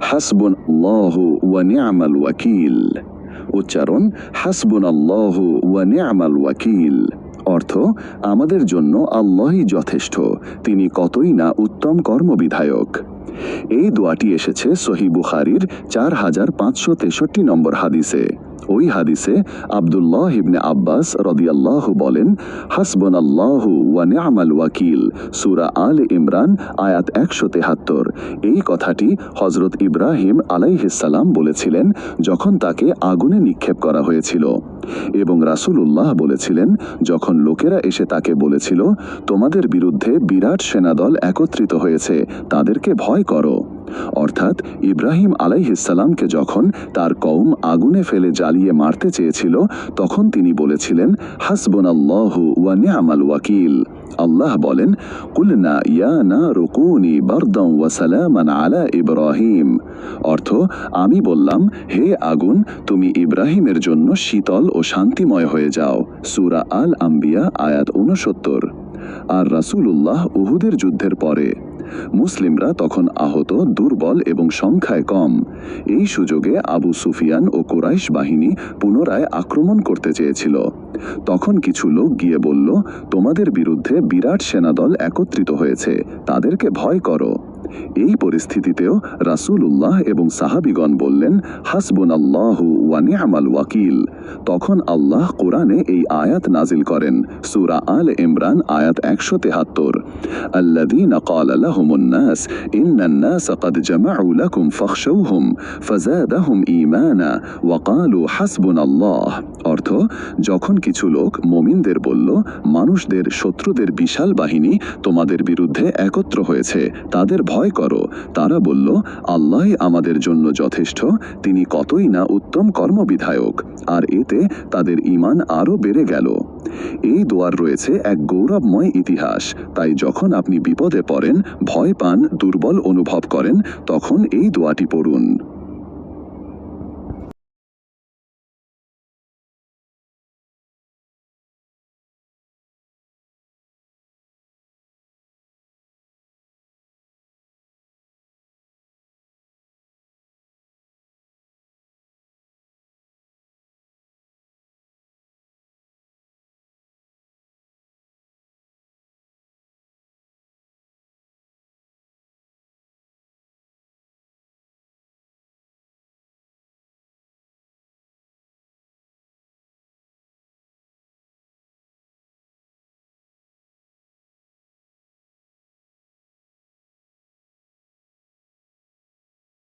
হাসবুন আল্লাহু ওয়া নি'মাল ওয়াকিল। উচ্চারণ হাসবুন আল্লাহু ওয়া নি'মাল ওয়াকিল। অর্থ, আমাদের জন্য আল্লাহই যথেষ্ট, তিনি কতই না উত্তম কর্মবিধায়ক। এই দোয়াটি এসেছে সহি বুখারির চার হাজার পাঁচশো তেষট্টি নম্বর হাদিসে। ওই হাদিসে আবদুল্লাহ ইবনে আব্বাস রদিয়াল্লাহ বলেন হাসবন আল্লাহ ওয়া নি'মাল ওয়াকিল। সুরা আল ইমরান, আয়াত একশো তেহাত্তর। এই কথাটি হজরত ইব্রাহিম আলাইহিসাল্লাম বলেছিলেন যখন তাকে আগুনে নিক্ষেপ করা হয়েছিল। এবং রাসূলুল্লাহ বলেছিলেন, যখন লোকেরা এসে তাকে বলেছিল, তোমাদের বিরুদ্ধে বিরাট সেনাদল একত্রিত হয়েছে, তাদেরকে ভয় করো। অর্থাৎ ইব্রাহিম আলাইহিসাল্লামকে যখন তার কৌম আগুনে ফেলে জ্বালিয়ে মারতে চেয়েছিল, তখন তিনি বলেছিলেন হাসবন আল্লাহ ওয়া নি'মাল ওয়াকিল। আল্লাহ বলেন, কুলনা ইয়া না রুকুনি বারদম ওয়া সালামান আলা ইব্রাহিম। অর্থ, আমি বললাম, হে আগুন, তুমি ইব্রাহিমের জন্য শীতল ও শান্তিময় হয়ে যাও। সুরা আল আম্বিয়া আয়াত উনসত্তর আর রাসূলুল্লাহ উহুদের যুদ্ধের পরে মুসলিমরা তখন আহত, দুর্বল এবং সংখ্যায় কম। এই সুযোগে আবু সুফিয়ান ও কোরাইশ বাহিনী পুনরায় আক্রমণ করতে চেয়েছিল। তখন কিছু লোক গিয়ে বলল, তোমাদের বিরুদ্ধে বিরাট সেনাদল একত্রিত হয়েছে। তাদেরকে ভয় করো। এই পরিস্থিতিতেও রাসূলুল্লাহ এবং সাহাবিগণ বললেন হাসবুন আল্লাহু ওয়া নি'মাল ওয়াকিল তখন আল্লাহ কোরআনে এই আয়াত নাজিল করেন সূরা আল ইমরান আয়াত একশো তেহাত্তর الذين قال لهم الناس إن الناس قد جمعوا لكم فاخشوهم فزادهم إيمانا وقالوا حسبنا الله অর্থ যখন কিছু লোক মোমিনদের বলল মানুষদের শত্রুদের বিশাল বাহিনী তোমাদের বিরুদ্ধে একত্র হয়েছে তাদের ভয় করো। তারা বলল, আল্লাহ আমাদের জন্য যথেষ্ট, তিনি কতই না উত্তম কর্মবিধায়ক, আর এতে তাদের ইমান আরও বেড়ে গেল। এই দোয়ার রয়েছে এক গৌরবময় ইতিহাস, তাই যখন আপনি বিপদে পড়েন, ভয় পান, দুর্বল অনুভব করেন, তখন এই দোয়াটি পড়ুন।